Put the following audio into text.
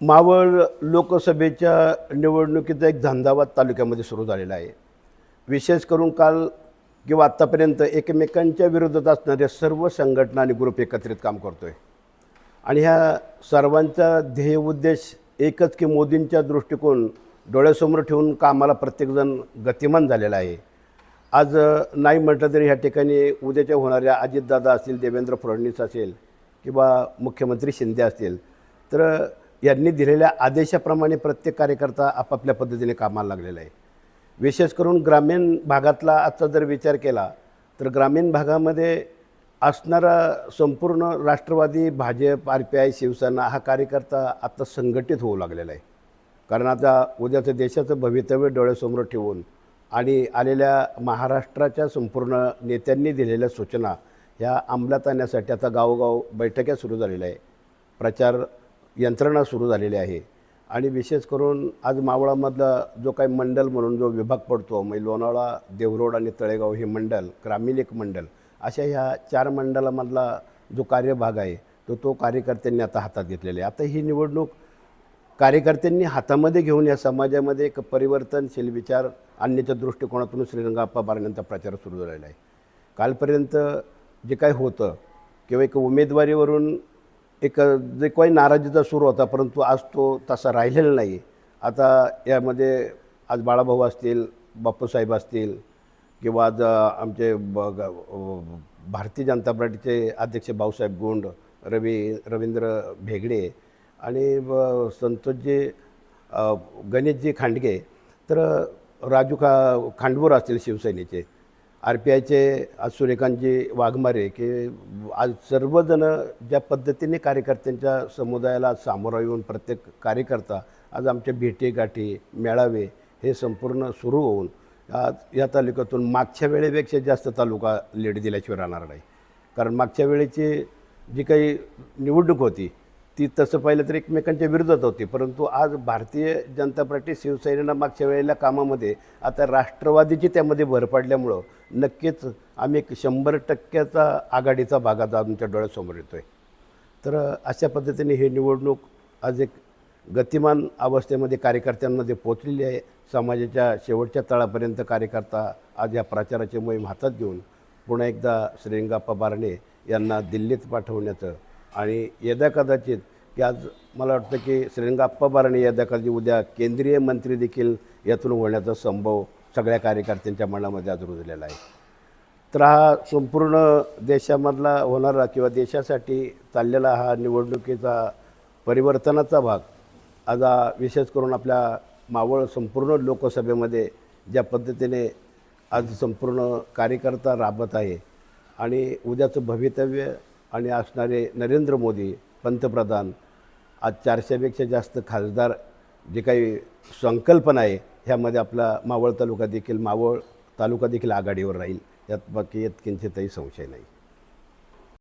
मावळ लोकसभेच्या निवडणुकीचा एक झंझावात तालुक्यामध्ये सुरू झालेला आहे. विशेष करून काल किंवा आत्तापर्यंत एकमेकांच्या विरोधात असणाऱ्या सर्व संघटना आणि ग्रुप एकत्रित काम करतो आहे आणि ह्या सर्वांचा ध्येय उद्देश एकच की मोदींच्या दृष्टिकोन डोळ्यासमोर ठेवून कामाला प्रत्येकजण गतिमान झालेला आहे. आज नाही म्हटलं तरी ह्या ठिकाणी उद्याच्या होणाऱ्या अजितदादा असतील देवेंद्र फडणवीस असेल किंवा मुख्यमंत्री शिंदे असतील तर यांनी दिलेल्या आदेशाप्रमाणे प्रत्येक कार्यकर्ता आपापल्या पद्धतीने कामाला लागलेला आहे. विशेष करून ग्रामीण भागातला आजचा जर विचार केला तर ग्रामीण भागामध्ये असणारा संपूर्ण Rashtrawadi Bhajap R P I Shivsena हा कार्यकर्ता आता संघटित होऊ लागलेला आहे. कारण आता उद्याचं देशाचं भवितव्य डोळ्यासमोर ठेवून आणि आलेल्या महाराष्ट्राच्या संपूर्ण नेत्यांनी दिलेल्या सूचना ह्या अंमलात आणण्यासाठी आता गावोगाव बैठक्या सुरू झालेल्या आहे. प्रचार यंत्रणा सुरू झालेली आहे. आणि विशेष करून आज मावळामधला जो काही मंडल म्हणून जो विभाग पडतो म्हणजे लोणावळा देवरोड आणि तळेगाव हे मंडल ग्रामीण एक मंडल अशा ह्या चार मंडलामधला जो कार्यभाग आहे तो तो कार्यकर्त्यांनी आता हातात घेतलेला आहे. आता ही निवडणूक कार्यकर्त्यांनी हातामध्ये घेऊन या समाजामध्ये एक परिवर्तनशील विचार आणण्याच्या दृष्टिकोनातून श्रीरंगाप्पा बारण्यांचा प्रचार सुरू झालेला आहे. कालपर्यंत जे काही होतं किंवा एक उमेदवारीवरून एक जे काही नाराजीचा सूर होता परंतु आज तो तसा राहिलेला नाही आता यामध्ये आज बाळाभाऊ असतील बापूसाहेब असतील किंवा आज आमचे ब ग- भारतीय जनता पार्टीचे अध्यक्ष भाऊसाहेब गोंड रवी रवींद्र भेगडे आणि ब- संतोषजी गणेशजी खांडगे तर राजू खा खांडवूर असतील शिवसेनेचे. आर पी आयचे आज सूर्यकांतजी वाघमारे की आज सर्वजण ज्या पद्धतीने कार्यकर्त्यांच्या समुदायाला सामोरा येऊन प्रत्येक कार्यकर्ता आज आमच्या भेटी गाठी मेळावे हे संपूर्ण सुरू होऊन आज या तालुक्यातून मागच्या वेळेपेक्षा जास्त तालुका लेट दिल्याशिवाय राहणार नाही. कारण मागच्या वेळेची जी काही निवडणूक होती ती तसं पाहिलं तर एकमेकांच्या विरोधात होती. परंतु आज भारतीय जनता पार्टी शिवसेनेनं मागच्या वेळेला कामामध्ये आता राष्ट्रवादीची त्यामध्ये भर पडल्यामुळं नक्कीच आम्ही एक शंभर टक्क्याचा आघाडीचा भागाचा आज आमच्या डोळ्यासमोर येतो आहे तर अशा पद्धतीने ही निवडणूक आज एक गतिमान अवस्थेमध्ये कार्यकर्त्यांमध्ये पोचलेली आहे समाजाच्या शेवटच्या तळापर्यंत कार्यकर्ता आज या प्रचाराची मोहीम हातात घेऊन पुन्हा एकदा श्रीरंगाप्पा बारणे यांना दिल्लीत पाठवण्याचं आणि यदा कदाचित की आज मला वाटतं की श्रीरंगाप्पा बारणे यदा कदाचित उद्या केंद्रीय मंत्री देखील यातून होण्याचा संभव सगळ्या कार्यकर्त्यांच्या मनामध्ये आज रुजलेला आहे. तर हा संपूर्ण देशामधला होणारा किंवा देशासाठी चाललेला हा निवडणुकीचा परिवर्तनाचा भाग आज विशेष करून आपल्या मावळ संपूर्ण लोकसभेमध्ये ज्या पद्धतीने आज संपूर्ण कार्यकर्ता राबत आहे आणि उद्याचं भवितव्य आणि असणारे नरेंद्र मोदी पंतप्रधान आज चारशेपेक्षा जास्त खासदार जे काही संकल्पना आहे ह्यामध्ये आपला मावळ तालुका देखील मावळ तालुका देखील आघाडीवर राहील. यात बाकी यात किंचितही संशय नाही.